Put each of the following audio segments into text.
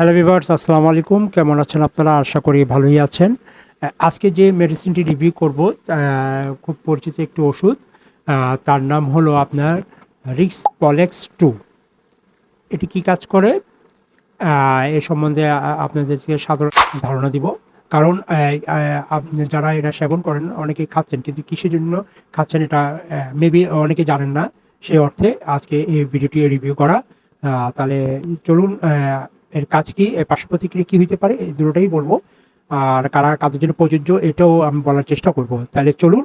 Hello viewers আসসালামু আলাইকুম। কেমন আছেন আপনারা? আশা করি ভালোই আছেন। আজকে যে মেডিসিনটি রিভিউ করব খুব পরিচিত একটি ওষুধ তার নাম হলো আপনার রিক্স পলেক্স টু এটি কি কাজ করে? এ সম্বন্ধে আপনাদেরকে সাধারণ ধারণা দিব। কারণ আপনি যারা এটা সেবন করেন অনেকেই খাচ্ছেন, কিন্তু কিসের জন্য খাচ্ছেন এটা মেবি অনেকে জানেন না। সেই অর্থে আজকে এই ভিডিওটি রিভিউ করা। তাহলে চলুন এর কাজ কি, এর পার্শ্ব প্রতিক্রিয়া কি হতে পারে, এই দুটোটাই বলব। আর কারা কাদের জন্য প্রযোজ্য, এটাও আমি বলার চেষ্টা করব। তাহলে চলুন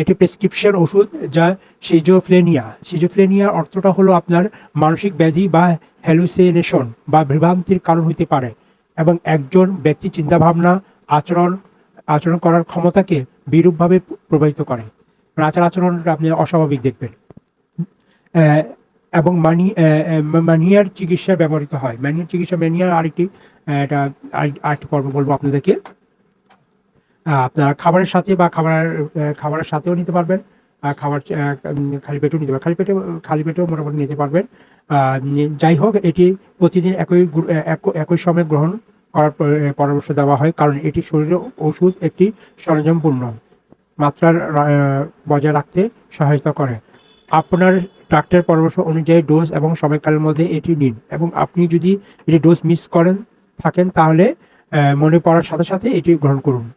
এটি প্রেসক্রিপশন ওষুধ যা সিজোফ্লেনিয়া সিজোফ্লেনিয়ার অর্থটা হলো আপনার মানসিক ব্যাধি বা হ্যালুসিনেশন বা বিভ্রান্তির কারণ হতে পারে এবং একজন ব্যক্তির চিন্তাভাবনা, আচরণ আচরণ করার ক্ষমতাকে বিরূপভাবে প্রভাবিত করে। আচার আচরণটা আপনি অস্বাভাবিক দেখবেন। এবং মানি আহ, চিকিৎসা ব্যবহৃত হয়। ম্যানিয়ার চিকিৎসা ম্যানিয়ার আরেকটি এটা আরেক- আরেকটি পর্ব বলব আপনাদেরকে। আপনার খাবারের সাথে বা খাবার খাবারের সাথেও নিতে পারবেন। খাবার খালি পেটেও নিতে পারবেন। খালি পেটে খালি পেটেও মোটামুটি নিতে পারবেন। যাই হোক এটি প্রতিদিন একই একই সময় গ্রহণ করার পরামর্শ দেওয়া হয়। কারণ এটি শরীরে ওষুধ একটি সরঞ্জামপূর্ণ। মাত্রার বজায় রাখতে সহায়তা করে। আপনার ডাক্তারের পরামর্শ অনুযায়ী ডোজ এবং সময়কালের মধ্যে এটি নিন এবং আপনি যদি এটি ডোজ মিস করেন, থাকেন, তাহলে মনে পড়ার সাথে সাথে এটি গ্রহণ করুন।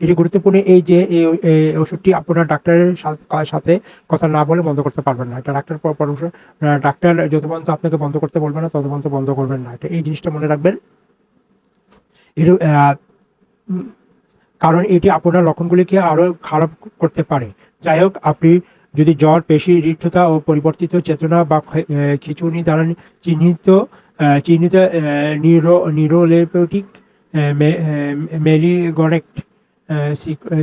এটি গুরুত্বপূর্ণ এই যে, এই ওষুধটি আপনার ডাক্তারের সাথে কথা না বলে বন্ধ করতে পারবেন না। এটা ডাক্তার পর- পরামর্শ ডাক্তার যত পর্যন্ত আপনাকে বন্ধ করতে বলবে না, তত পর্যন্ত বন্ধ করবেন না। এটা এই জিনিসটা মনে রাখবেন। এর কারণ এটি আপনার লক্ষণগুলিকে আরও খারাপ করতে পারে। যাই হোক, আপনি যদি জ্বর, পেশি রিক্ততা ও পরিবর্তিত চেতনা বা খিঁচুনি দ্বারা চিহ্নিত চিহ্নিত নিউরো নিউরোলেপটিক মেরিগনেক্ট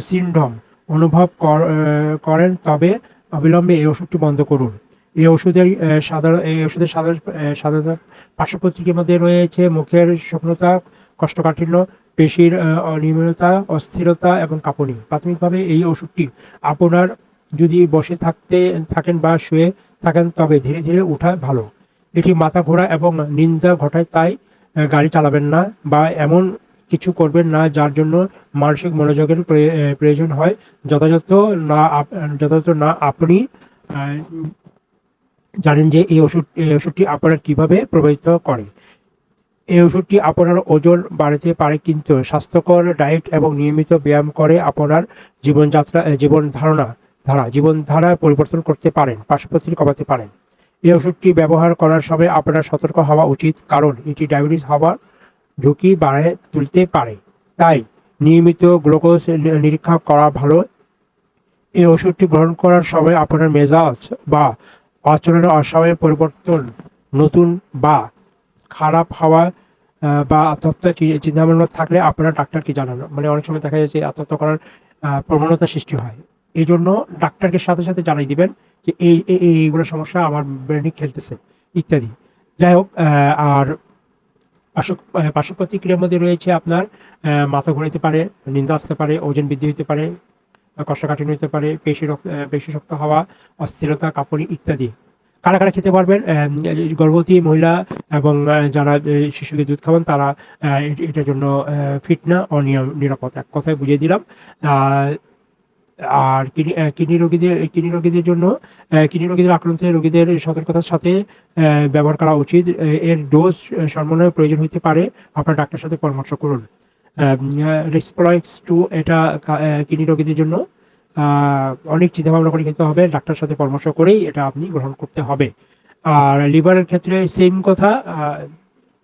সিনড্রোম অনুভব কর- করেন, তবে অবিলম্বে এই ওষুধটি বন্ধ করুন। এই ওষুধের সাধারণ, এই ওষুধের সাধারণ সাধারণ পার্শ্ব প্রতিক্রিয়ার মধ্যে রয়েছে মুখের শুকনতা, কষ্টকাঠিন্য, পেশির অনিয়মিততা, অস্থিরতা এবং কাঁপুনি। প্রাথমিকভাবে এই ওষুধটি আপনার যদি বসে থাকতে, থাকেন বা শুয়ে থাকেন, তবে ধীরে ধীরে ওঠা ভালো। এটি মাথা ঘোরা এবং নিন্দা ঘটায়, তাই গাড়ি চালাবেন না বা এমন কিছু করবেন না যার জন্য মানসিক মনোযোগের প্রয়ে- প্রয়োজন হয়। যথাযথ না যথাযথ না আপনি জানেন যে এই ওষুধ, এই ওষুধটি আপনার কীভাবে প্রভাবিত করে। এই ওষুধটি আপনার ওজন বাড়াতে পারে, কিন্তু স্বাস্থ্যকর ডায়েট এবং নিয়মিত ব্যায়াম করে আপনার জীবনযাত্রা, জীবন ধারণা ধারা জীবনধারা পরিবর্তন করতে পারেন, পার্শ্বপ্রতিক্রিয়া কমাতে পারেন। এই ওষুধটি ব্যবহার করার সময় আপনার সতর্ক হওয়া উচিত, কারণ এটি ডায়াবেটিস হওয়ার ঝুঁকি বাড়ায় তুলতে পারে। তাই নিয়মিত গ্লুকোজ নিরীক্ষা করা ভালো। এই ওষুধটি গ্রহণ করার সময় আপনার মেজাজ বা আচরণের অস্বাভাবিক পরিবর্তন, নতুন বা খারাপ হওয়া বা আত্মহত্যা চিন্তা ভাবনা থাকলে আপনার ডাক্তারকে জানানো? মানে অনেক সময় দেখা যাচ্ছে আত্মহত্যা করার প্রবণতা সৃষ্টি হয়। এই জন্য ডাক্তারকে সাথে সাথে জানিয়ে দিবেন যে এই, এই- এই- এইগুলো সমস্যা আমার ব্রেনে খেলতেছে, ইত্যাদি। যাই হোক আর পার্শ্ব প্রতিক্রিয়ার মধ্যে রয়েছে আপনার মাথা ঘুরাইতে পারে, নিন্দা আসতে পারে, ওজন বৃদ্ধি হতে পারে, কষ্টকাঠিন্য হতে পারে, পেশি রক্ত পেশি শক্ত হওয়া, অস্থিরতা কাপড়ি ইত্যাদি। কারা কারা খেতে পারবেন? গর্ভবতী মহিলা এবং যারা শিশুকে দুধ খাবেন তারা এটার জন্য ফিট না, অনিয়ম, নিরাপদ। এক কথায় বুঝিয়ে দিলাম। আর কিডনি রোগীদের কিডনি রোগীদের জন্য কিডনি রোগীদের আক্রান্ত রোগীদের সতর্কতার সাথে ব্যবহার করা উচিত। এর ডোজ সর্বনয় প্রয়োজন হতে পারে। আপনার ডাক্তারের সাথে পরামর্শ করুন। রিসপ্লয়েক্স টু এটা কিডনি রোগীদের জন্য অনেক চিন্তা ভাবনা করে খেতে হবে। ডাক্তারের সাথে পরামর্শ করেই এটা আপনি গ্রহণ করতে হবে। আর লিভারের ক্ষেত্রে সেম কথা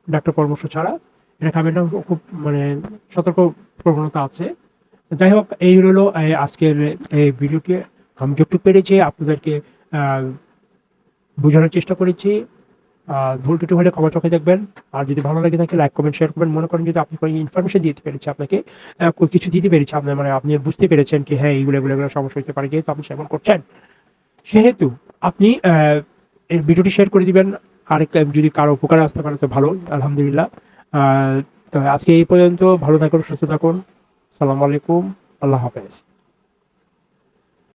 ডাক্তার পরামর্শ ছাড়া। এটা খাবেন না খুব মানে সতর্ক প্রবণতা আছে। যাই হোক এই হলো আজকের এই ভিডিওটি। আমি যতটুকু পেরেছি, আপনাদেরকে বোঝানোর চেষ্টা করেছি। ভুল টুটু হলে ক্ষমা চোখে দেখবেন। আর যদি ভালো লাগে থাকে লাইক কমেন্ট শেয়ার করবেন। মনে করেন যদি আপনি কোনো ইনফরমেশন দিতে পেরেছি আপনাকে কিছু দিতে পেরেছি আপনার মানে আপনি বুঝতে পেরেছেন কি হ্যাঁ এইগুলো, এগুলো এগুলো সমস্যা হতে পারে, যেহেতু আপনি সেবন করছেন। সেহেতু আপনি ভিডিওটি শেয়ার করে দিবেন। আরেক, যদি কারও উপকার আসতে পারে, তো ভালো, আলহামদুলিল্লাহ। তো আজকে এই পর্যন্ত। ভালো থাকুন, সুস্থ থাকুন। Assalamualaikum, Allah Hafiz.